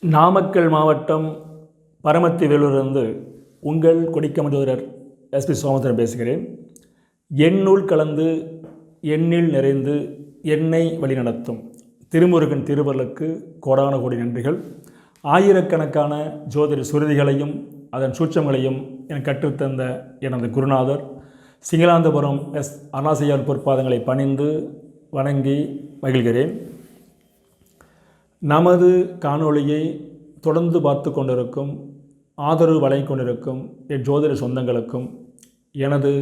நாமக்கல் மாவட்டம் பரமத்தி வேலூரிலிருந்து உங்கள் கொடிக்கமதூரர் எஸ்பி சோமசுந்தரன் பேசுகிறேன். எண்ணுள் கலந்து எண்ணில் நிறைந்து எண்ணெய் வழிநடத்தும் திருமுருகன் திருவருளுக்கு கோடான கோடி நன்றிகள். ஆயிரக்கணக்கான ஜோதிட சுருதிகளையும் அதன் சூட்சங்களையும் எனக்கு கற்றுத்தந்த எனது குருநாதர் சிங்களாந்தபுரம் எஸ் அருணாசையார் பொற்பாதங்களை பணிந்து வணங்கி மகிழ்கிறேன். நமது காணொளியை தொடர்ந்து பார்த்து கொண்டிருக்கும் ஆதரவு வலை கொண்டிருக்கும் என் ஜோதிட சொந்தங்களுக்கும் எனது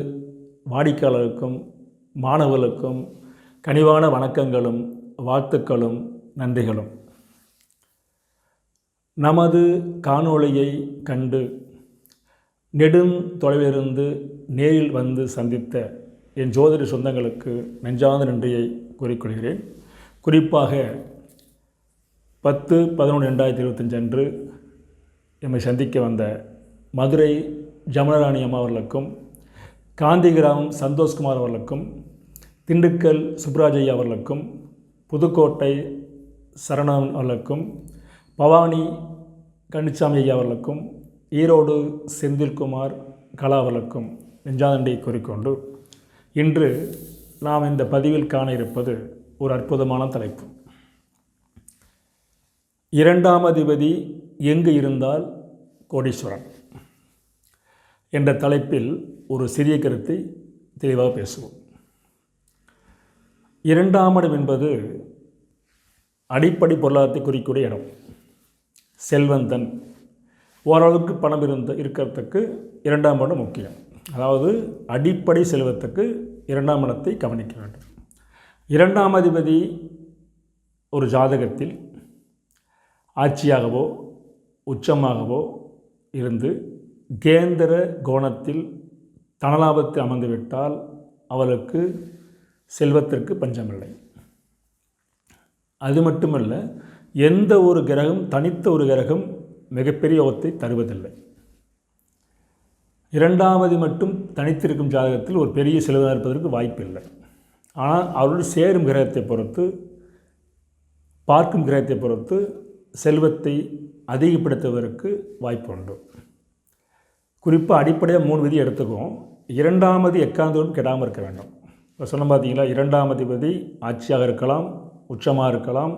வாடிக்கையாளருக்கும் மாணவர்களுக்கும் கனிவான வணக்கங்களும் வாழ்த்துக்களும் நன்றிகளும். நமது காணொளியை கண்டு நெடும் தொலைவிலிருந்து நேரில் வந்து சந்தித்த என் ஜோதிட சொந்தங்களுக்கு நெஞ்சார்ந்த நன்றியை கூறிக்கொள்கிறேன் குறிப்பாக பத்து பதினொன்று ரெண்டாயிரத்தி இருபத்தஞ்சு அன்று எம்மை சந்திக்க வந்த மதுரை ஜமனராணி அம்மா அவர்களுக்கும் காந்திகிராமம் சந்தோஷ்குமார் அவர்களுக்கும் திண்டுக்கல் சுப்ராஜய்யா அவர்களுக்கும் புதுக்கோட்டை சரணன் அவர்களுக்கும் பவானி கணிச்சாமி ஐயா அவர்களுக்கும் ஈரோடு செந்தில்குமார் கலா அவர்களுக்கும் நெஞ்சாதண்டை கூறிக்கொண்டு இன்று நாம் இந்த பதிவில் காண இருப்பது ஒரு அற்புதமான தலைப்பு. இரண்டாம் அதிபதி எங்கு இருந்தால் கோடீஸ்வரன் என்ற தலைப்பில் ஒரு சிறிய கருத்தை தெளிவாக பேசுவோம். இரண்டாம் இடம் என்பது அடிப்படை பொருளாதாரத்தை குறிக்கூடிய இடம். செல்வந்தன். ஓரளவுக்கு பணம் இருந்த இருக்கிறதுக்கு இரண்டாம் இடம் முக்கியம். அதாவது அடிப்படை செல்வத்துக்கு இரண்டாம் இடத்தை கவனிக்க வேண்டும். இரண்டாம் அதிபதி ஒரு ஜாதகத்தில் ஆட்சியாகவோ உச்சமாகவோ இருந்து கேந்திர கோணத்தில் தனலாபத்து அமர்ந்துவிட்டால் அவளுக்கு செல்வத்திற்கு பஞ்சமில்லை. அது மட்டுமல்ல எந்த ஒரு கிரகம் தனித்த ஒரு கிரகம் மிகப்பெரிய யோகத்தை தருவதில்லை. இரண்டாவது மட்டும் தனித்திருக்கும் ஜாதகத்தில் ஒரு பெரிய செல்வம் இருப்பதற்கு வாய்ப்பில்லை. ஆனால் அவருடன் சேரும் கிரகத்தை பொறுத்து பார்க்கும் கிரகத்தை பொறுத்து செல்வத்தை அதிகப்படுத்துவதற்கு வாய்ப்பு உண்டு குறிப்பாக அடிப்படையாக மூணு விதி எடுத்துக்குவோம். இரண்டாமது எக்காந்தோடும் கெடாமல் இருக்க வேண்டும். இப்போ சொன்ன பார்த்தீங்களா இரண்டாம் அதிபதி ஆட்சியாக இருக்கலாம் உச்சமாக இருக்கலாம்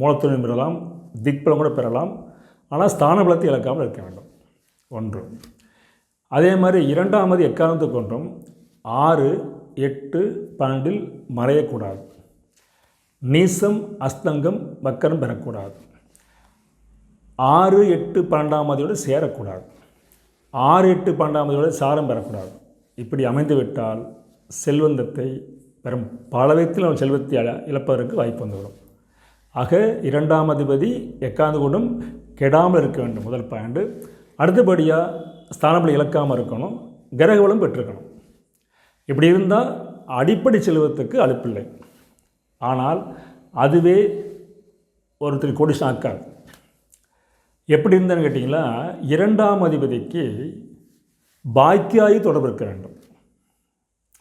மூலத்துணை பெறலாம் திக்பலம் கூட பெறலாம். ஆனால் ஸ்தான பலத்தை இழக்காமல் இருக்க வேண்டும். ஒன்று. அதே மாதிரி இரண்டாமது எக்காரணத்தை கொண்டும் ஆறு எட்டு பன்னெண்டில் மறையக்கூடாது. நீசம் அஸ்தங்கம் வக்கரம் பெறக்கூடாது. ஆறு எட்டு பன்னெண்டாம் அதியோடு சேரக்கூடாது. ஆறு எட்டு பன்னெண்டாம் அதியோடு சாரம் பெறக்கூடாது. இப்படி அமைந்துவிட்டால் செல்வந்தத்தை பெறும் பல விதத்தில் அவன் செல்வத்தை இழப்பதற்கு வாய்ப்பு வந்துவிடும். ஆக இரண்டாம் அதிபதி எக்காந்து கொண்டும் கெடாமல் இருக்க வேண்டும். முதல் பாயிண்ட். அடுத்தபடியாக ஸ்தானப்படி இழக்காமல் இருக்கணும். கிரகவளம் பெற்றிருக்கணும். இப்படி இருந்தால் அடிப்படை செல்வத்துக்கு அழுப்பில்லை ஆனால் அதுவே ஒருத்தர் கோடிஷன் ஆக்காது. எப்படி இருந்தேன்னு கேட்டிங்களா? இரண்டாம் அதிபதிக்கு பாக்கியாயி தொடர்பு இருக்க வேண்டும்.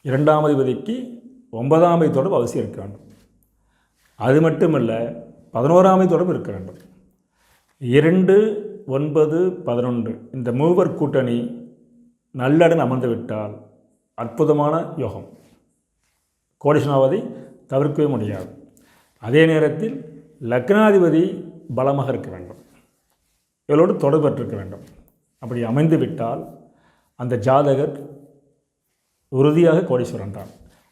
இரண்டாம் அதிபதிக்கு ஒன்பதாம் அதிபதி தொடர்பு அவசியம் இருக்க வேண்டும். அது மட்டுமல்ல பதினோராமை தொடர்பு இருக்க வேண்டும். இரண்டு ஒன்பது பதினொன்று இந்த மூவர் கூட்டணி நல்லடன் அமர்ந்து விட்டால் அற்புதமான யோகம். கோடிஷனாவதை தவிர்க்கவே முடியாது. அதே நேரத்தில் லக்னாதிபதி பலமாக இருக்க வேண்டும். இவளோடு தொடர்பற்றிருக்க வேண்டும். அப்படி அமைந்து விட்டால் அந்த ஜாதகர் உறுதியாக கோடீஸ்வரன் தான்.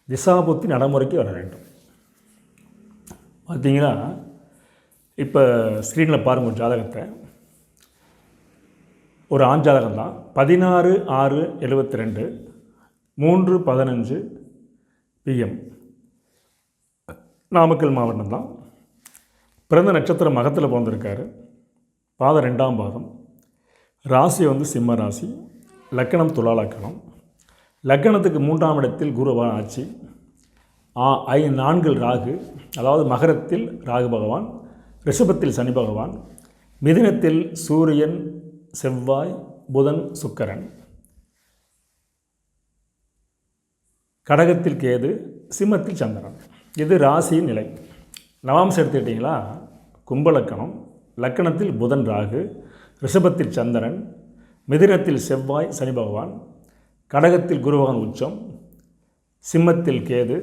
திசாபுத்தி நடைமுறைக்கு வர வேண்டும். பார்த்தீங்கன்னா இப்போ ஸ்க்ரீனில் பாருங்கள் ஒரு ஜாதகத்தை. ஒரு ஆண் ஜாதகம் தான். பதினாறு ஆறு எழுபத்தி ரெண்டு மூன்று பதினஞ்சு பிஎம். நாமக்கல் மாவட்டம் தான். பிறந்த நட்சத்திரம் மகத்தில் பிறந்திருக்காரு. பாதம் ரெண்டாம் பாதம் ராசி வந்து சிம்ம ராசி. லக்கணம் துலா லக்கணம் லக்கணத்துக்கு மூன்றாம் இடத்தில் குருவான் ஆட்சி. ஆ ஐ நான்கில் ராகு. அதாவது மகரத்தில் ராகு பகவான் ரிஷபத்தில் சனி பகவான் மிதினத்தில் சூரியன் செவ்வாய் புதன் சுக்கரன். கடகத்தில் கேது சிம்மத்தில் சந்திரன். இது ராசியின் நிலை. நவாம்சம் எடுத்துக்கிட்டிங்களா? கும்பலக்கணம். லக்கணத்தில் புதன் ராகு ரிஷபத்தில் சந்திரன் மிதினத்தில் செவ்வாய் சனி பகவான் கடகத்தில் குருபகன் உச்சம் சிம்மத்தில் கேது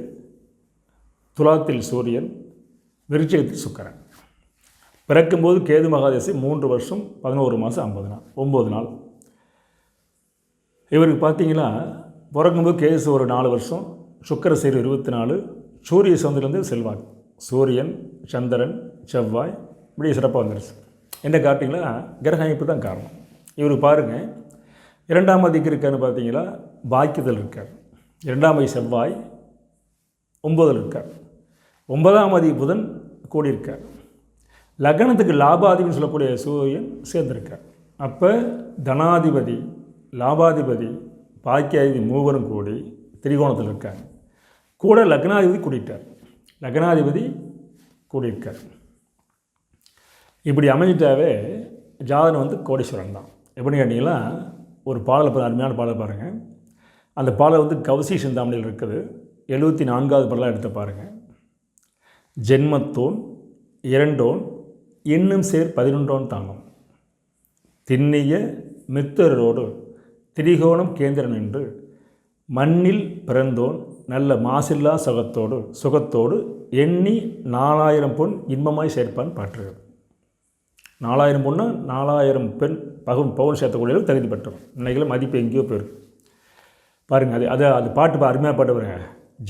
துலாத்தில் சூரியன் விருச்சகத்தில் சுக்கரன். பிறக்கும்போது கேது மகாதேசி மூன்று வருஷம் பதினோரு மாதம் ஐம்பது நாள் ஒம்பது நாள். இவருக்கு பார்த்தீங்கன்னா பிறக்கும்போது கேது ஒரு நாலு வருஷம் சுக்கர சீர் இருபத்தி நாலு சூரிய சந்திரலேருந்து செல்வாக்கு சூரியன் சந்திரன் செவ்வாய் இப்படி சிறப்பாக வந்துருச்சு. என்ன காட்டிங்களா கிரக அமைப்பு தான் காரணம். இவர் பாருங்கள் இரண்டாம் அதிக்கு இருக்காருன்னு பார்த்தீங்களா பாக்கியத்தில் இருக்கார். இரண்டாம் அதி செவ்வாய் ஒம்பதில் இருக்கார். ஒன்பதாம் அதி புதன் கூடியிருக்கார். லக்னத்துக்கு லாபாதிபதினு சொல்லக்கூடிய சூரியன் சேர்ந்திருக்கார். அப்போ தனாதிபதி லாபாதிபதி பாக்கியாதிபதி மூவரும் கூடி திரிகோணத்தில் இருக்காங்க கூட லக்னாதிபதி கூடிட்டார். லக்னாதிபதி கூடியிருக்கார். இப்படி அமைஞ்சிட்டாவே ஜாதகம் வந்து கோடீஸ்வரன் தான். எப்படின்னு கேட்டிங்கன்னா ஒரு பாடல் அருமையான பாடல் பாருங்கள் அந்த பாடல் வந்து கவசி சிந்தாமணியில் இருக்குது. எழுபத்தி நான்காவது பாடலாக எடுத்து பாருங்கள் ஜென்மத்தோன் இரண்டோன் இன்னும் சேர் பதினொன்றோன் தாங்கும். திண்ணிய மித்தரோடு திரிகோணம் கேந்திரன் என்று மண்ணில் பிறந்தோன் நல்ல மாசில்லா சுகத்தோடு சுகத்தோடு எண்ணி நாலாயிரம் பொன் இன்பமாய் சேர்ப்பான் பாற்றுகிறது. நாலாயிரம் பொண்ணு நாலாயிரம் பெண் பகுன் பவுன் சேர்த்தக்கூடிய தகுதி பெற்றோம் இன்றைக்கி மதிப்பு எங்கேயோ போயிருக்கு. பாருங்கள் அது அதை அது பாட்டு அருமையாக பாட்டு பாருங்க.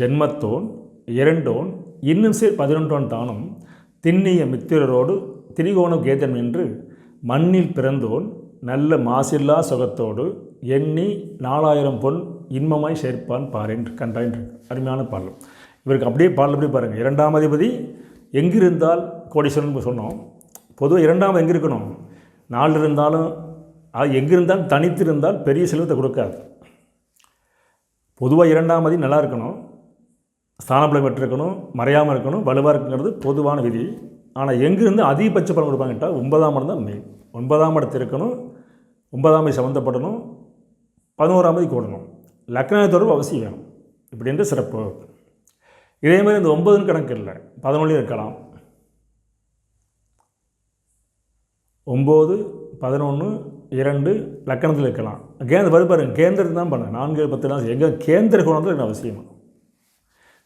ஜென்மத்தோன் இரண்டோன் இன்னும் சேர் பதினொன்றோன் தானும் திண்ணிய மித்திரரோடு திரிகோணம் கேதன் என்று மண்ணில் பிறந்தோன் நல்ல மாசில்லா சுகத்தோடு எண்ணி நாலாயிரம் பொன் இன்பமாய் சேர்ப்பான் பாருன் கண்டான் அருமையான பாடல். இவருக்கு அப்படியே பாடல் அப்படியே பாருங்கள் இரண்டாம் அதிபதி எங்கிருந்தால் கோடீஸ்வரன் சொன்னோம். பொதுவாக இரண்டாம் எங்கே இருக்கணும்? நாலு இருந்தாலும் அது எங்கே இருந்தாலும் தனித்து இருந்தால் பெரிய செல்வத்தை கொடுக்காது. பொதுவாக இரண்டாம் மதி நல்லா இருக்கணும். ஸ்தானபலம் பெற்றிருக்கணும் மறையாமல் இருக்கணும் வலுவாக இருக்குங்கிறது பொதுவான விதி. ஆனால் எங்கேருந்து அதிகபட்ச பலன் கொடுப்பாங்கட்டா ஒன்பதாம் இடம் தான் மெயின் ஒன்பதாம் இடத்து இருக்கணும் ஒன்பதாம் மதி சம்மந்தப்படணும் பதினோராம் மதி கூடணும். லக்னாய தொடர்பு அவசியம் வேணும். இப்படின்ற சிறப்பு. இதே மாதிரி இந்த ஒன்பதுன்னு கணக்கு இல்லை. பதினொன்றுலையும் இருக்கலாம். ஒம்பது பதினொன்று இரண்டு லக்கணத்தில் இருக்கலாம். கேந்திர பாரு பாருங்கள் கேந்திரம் தான் பண்ணேன். நான்கு பத்து தான் எங்கே கேந்திர குணத்தில் எனக்கு அவசியம்.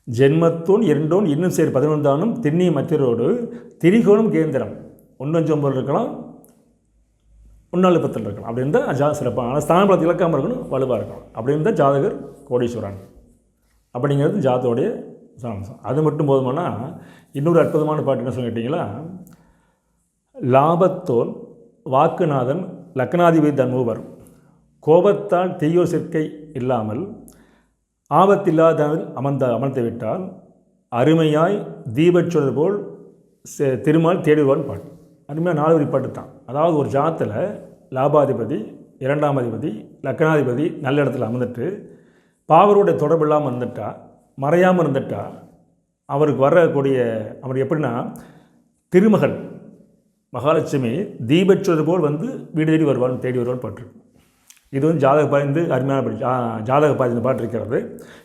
ஜென்மத்தோன் இரண்டோன் இன்னும் சரி பதினொன்றானும் திண்ணிய மத்தியரோடு திரிகோணம் கேந்திரம். ஒன்று அஞ்சு ஒம்பது இருக்கலாம். ஒன்றாலு பத்தில் இருக்கலாம். அப்படி இருந்தால் ஜா சிறப்பாக ஆனால் ஸ்தானபலத்தில் இலக்காமல் இருக்கணும் வலுவாக இருக்கணும். அப்படி இருந்தால் ஜாதகர் கோடீஸ்வரன். அப்படிங்கிறது ஜாதோடைய சாம்சம் அது மட்டும் போதுமானா இன்னொரு அற்புதமான பாட்டு என்ன சொல்லிட்டீங்களா லாபத்தோல் வாக்குநாதன் லக்னாதிபதி தன்மூவர் கோபத்தால் தீயோர் சேர்க்கை இல்லாமல் ஆபத்தில்லாதவன் அமர்ந்த அமர்ந்து விட்டால் அருமையாய் தீபச்சொல் போல் திருமால் தேடுவான் பாட்டு அருமையாக நாலு வரி பாட்டு தான். அதாவது ஒரு ஜாத்தில் லாபாதிபதி இரண்டாம் அதிபதி லக்னாதிபதி நல்ல இடத்துல அமர்ந்துட்டு பாவருடைய தொடர்பு இல்லாமல் இருந்துட்டா மறையாமல் இருந்துட்டா அவருக்கு வரக்கூடிய அவர் எப்படின்னா திருமகள் மகாலட்சுமி தீபச்சுவது போல் வந்து வீடு தேடி வருவான் தேடி வருவான் பாட்டு இது வந்து ஜாதக பாய்ந்து அருமையான படி ஜாதக பாய்ந்து பாட்டு இருக்கிறது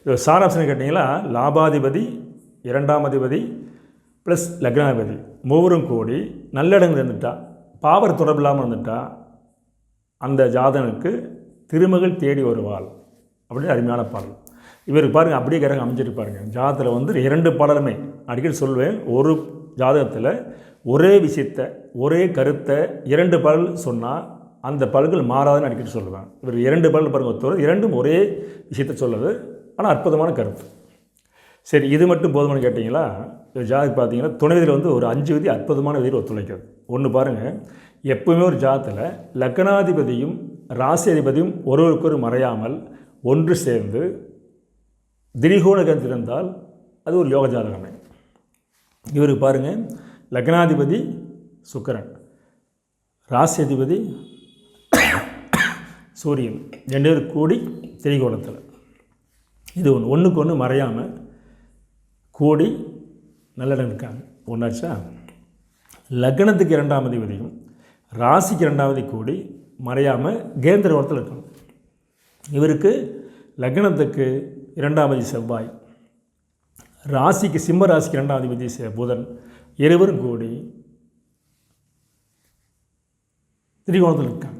இது சாராம்சம் கேட்டிங்கன்னா லாபாதிபதி இரண்டாம் அதிபதி ப்ளஸ் லக்னாதிபதி. மூவரும் கூடி நல்லடங்கள் இருந்துட்டா பாவர் தொடர்பு இல்லாமல் இருந்துட்டா அந்த ஜாதகனுக்கு திருமகள் தேடி வருவாள். அப்படின்னு அருமையான பாடல். இவர் பாருங்கள் அப்படியே கிரகம் அமைஞ்சிட்டு பாருங்கள் ஜாதகத்தில் வந்து இரண்டு பாடலுமே. அடிக்கடி சொல்வேன் ஒரு ஜாதகத்தில் ஒரே விஷயத்தை ஒரே கருத்தை இரண்டு பல் சொன்னால் அந்த பல்கள் மாறாதுன்னு அடிக்கடி சொல்லுவேன். இவர் இரண்டு பல் பாருங்கள் ஒருத்தர் இரண்டும் ஒரே விஷயத்தை சொல்லுது ஆனால் அற்புதமான கருத்து. சரி இது மட்டும் போதுமானு கேட்டிங்களா? ஜாதகம் பார்த்தீங்கன்னா துணைவிதில் வந்து ஒரு அஞ்சு விதி அற்புதமான விதியில் ஒத்துழைக்கிறது. ஒன்று பாருங்கள் எப்பவுமே ஒரு ஜாதத்தில் லக்னாதிபதியும் ராசி அதிபதியும் ஒருவருக்கொரு மறையாமல் ஒன்று சேர்ந்து திரிகோணகம் இருந்தால் அது ஒரு யோக ஜாதகமே இவருக்கு பாருங்கள் லக்னாதிபதி சுக்கரன் ராசி அதிபதி சூரியன். ரெண்டு பேர் கூடி திரிகோணத்தில். இது ஒன்று ஒன்றுக்கு ஒன்று மறையாமல் கூடி நல்ல இருக்காங்க ஒன்றாச்சா லக்னத்துக்கு இரண்டாம் அதிபதியும் ராசிக்கு இரண்டாவது கூடி மறையாமல் கேந்திர கோணத்தில் இருக்கணும் இவருக்கு லக்னத்துக்கு இரண்டாம் செவ்வாய் ராசிக்கு சிம்ம ராசிக்கு இரண்டாம் அதிபதி புதன் இருவரும் கூடி திரிகோணத்தில் இருக்காங்க.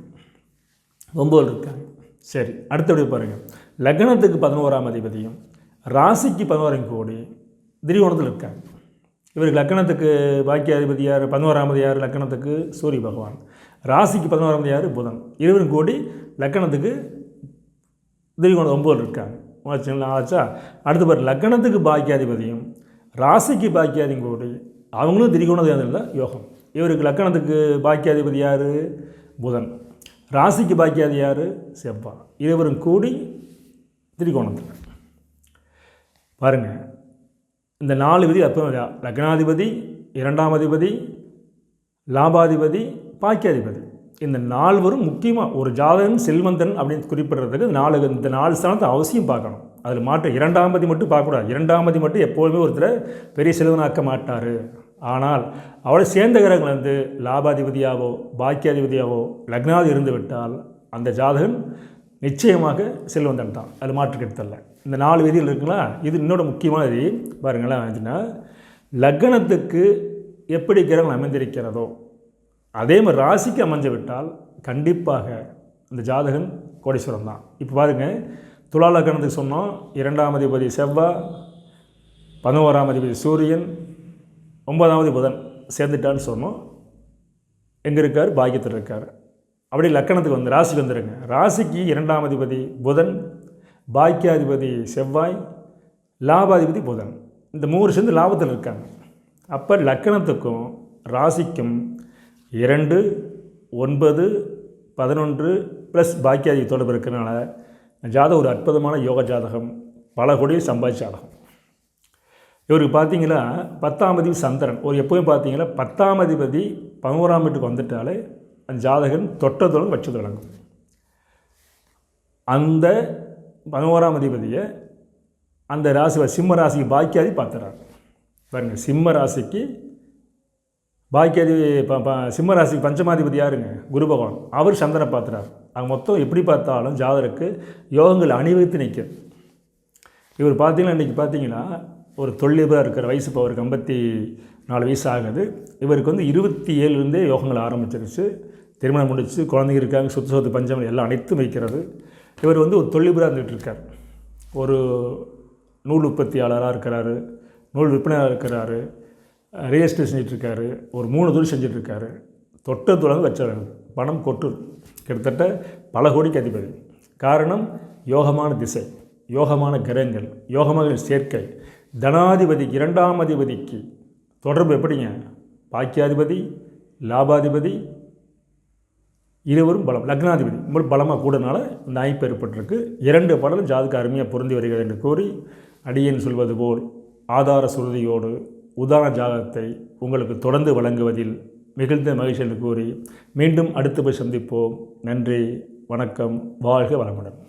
ஒம்பது இருக்காங்க. சரி அடுத்தபடி பாருங்கள் லக்னத்துக்கு பதினோராம் அதிபதியும் ராசிக்கு பதினோரையும் கோடி திரிகோணத்தில் இருக்காங்க. இவருக்கு லக்கணத்துக்கு பாக்கியாதிபதி யார்? பதினோராமது யார்? லக்கணத்துக்கு சூரிய பகவான். ராசிக்கு பதினோராமது யார்? புதன். இருவரும் கோடி லக்கணத்துக்கு திரிகோணம் ஒம்பது இருக்காங்க. ஆச்சுங்களா ஆச்சா? அடுத்து பாரு லக்கணத்துக்கு பாக்கியாதிபதியும் ராசிக்கு பாக்கியாதியும் கோடி அவங்களும் திரிகோணம் யோகம். இவருக்கு லக்கணத்துக்கு பாக்கியாதிபதி யார்? புதன். ராசிக்கு பாக்கியாதி யார்? செவ்வா இருவரும் கூடி திரிகோணத்தில். பாருங்கள் இந்த நாலு விதி அப்போ லக்னாதிபதி இரண்டாம் அதிபதி லாபாதிபதி பாக்கியாதிபதி. இந்த நால்வரும் முக்கியமாக ஒரு ஜாதகன் செல்வந்தன் அப்படின்னு குறிப்பிடுறதுக்கு நாலு இந்த நாலு ஸ்தானத்தை அவசியம் பார்க்கணும். அதில் மாற்ற இரண்டாம் பதி மட்டும் பார்க்கக்கூடாது. இரண்டாம் பதி மட்டும் எப்போதுமே ஒருத்தர் பெரிய செல்வனாக்க மாட்டார். ஆனால் அவளை சேர்ந்த கிரகங்கள் வந்து லாபாதிபதியாவோ பாக்கியாதிபதியாவோ லக்னாதி இருந்து விட்டால் அந்த ஜாதகன் நிச்சயமாக செல்வந்தன் தான். அது மாற்றுக்கெடுத்தல்ல இந்த நாலு விதிகள் இருக்குங்களா? இது இன்னொரு முக்கியமான விதி. பாருங்களேன் அப்படின்னா லக்னத்துக்கு எப்படி கிரகங்கள் அமைந்திருக்கிறதோ அதே மாதிரி ராசிக்கு அமைஞ்சு விட்டால் கண்டிப்பாக அந்த ஜாதகன் கோடீஸ்வரம் தான். இப்போ பாருங்கள் துலா லக்னத்துக்கு சொன்னோம் இரண்டாம் அதிபதி செவ்வாய் பதினோராம் அதிபதி சூரியன் ஒன்பதாவது புதன் சேர்ந்துட்டான்னு சொன்னோம். எங்கே இருக்கார்? பாக்கியத்தில் இருக்கார். அப்படி லக்கணத்துக்கு வந்து ராசிக்கு வந்துடுங்க ராசிக்கு இரண்டாம் அதிபதி புதன் பாக்கியாதிபதி செவ்வாய் லாபாதிபதி புதன். இந்த மூணு சேர்ந்து லாபத்தில் இருக்காங்க. அப்போ லக்கணத்துக்கும் ராசிக்கும் இரண்டு ஒன்பது பதினொன்று ப்ளஸ் பாக்கியாதி தொடர்பு இருக்கிறனால ஜாதகம் ஒரு அற்புதமான யோக ஜாதகம் பல கோடி சம்பாதி ஜாதகம் இவருக்கு பார்த்தீங்கன்னா பத்தாம் அதிபதி சந்திரன். ஒரு எப்போயும் பார்த்தீங்கன்னா பத்தாம் அதிபதி பதினோராம் வீட்டுக்கு வந்துட்டாலே அந்த ஜாதகன் தொட்டதுடன் வச்சது விளங்கும். அந்த பதினோராம் அதிபதியை அந்த ராசி சிம்ம ராசிக்கு பாக்கியாதி பார்த்துறாரு. பாருங்கள் சிம்ம ராசிக்கு பாக்கியாதி சிம்ம ராசிக்கு பஞ்சமாதிபதி யாருங்க? குரு பகவான். அவர் சந்திரனை பார்த்துறாரு. அவங்க மொத்தம் எப்படி பார்த்தாலும் ஜாதகருக்கு யோகங்கள் அணிவகுத்து நிற்கும். இவர் பார்த்தீங்கன்னா இன்றைக்கி பார்த்தீங்கன்னா ஒரு தொழிலதிபராக இருக்கிற வயசு இப்போ அவருக்கு ஐம்பத்தி நாலு வயசு ஆகுது. இவருக்கு வந்து இருபத்தி ஏழுலேருந்தே யோகங்கள் ஆரம்பிச்சிருச்சு. திருமணம் முடிச்சு குழந்தைங்க இருக்காங்க சுத்த சொத்து பஞ்சம் எல்லாம் அனைத்தும் வைக்கிறது. இவர் வந்து ஒரு தொழிலதிபராக இருந்துகிட்டு இருக்கார். ஒரு நூல் உற்பத்தியாளராக இருக்கிறாரு நூல் விற்பனையாக இருக்கிறாரு ரியல் எஸ்டேட் செஞ்சிட்ருக்காரு ஒரு மூணு தொழில் செஞ்சிட்ருக்காரு தொட்ட தொடர்ந்து வச்சார் பணம் கொட்டு. கிட்டத்தட்ட பல கோடிக்கு அதிபதி. காரணம் யோகமான திசை யோகமான கிரகங்கள் யோகமான சேர்க்கை தனாதிபதி இரண்டாம் அதிபதிக்கு தொடர்பு எப்படிங்க? பாக்கியாதிபதி லாபாதிபதி இருவரும் பலம் லக்னாதிபதி உங்களுக்கு பலமாக கூடனால இந்த அமைப்பு ஏற்பட்டிருக்கு. இரண்டு படம் ஜாதுக்கு அருமையாக பொருந்தி வருகிறது என்று கூறி அடியேன் சொல்வது போல் ஆதார சுருதியோடு உதாரண ஜாதகத்தை உங்களுக்கு தொடர்ந்து வழங்குவதில் மிகுந்த மகிழ்ச்சி என்று கூறி மீண்டும் அடுத்த போய் சந்திப்போம். நன்றி வணக்கம் வாழ்க வளமுடன்.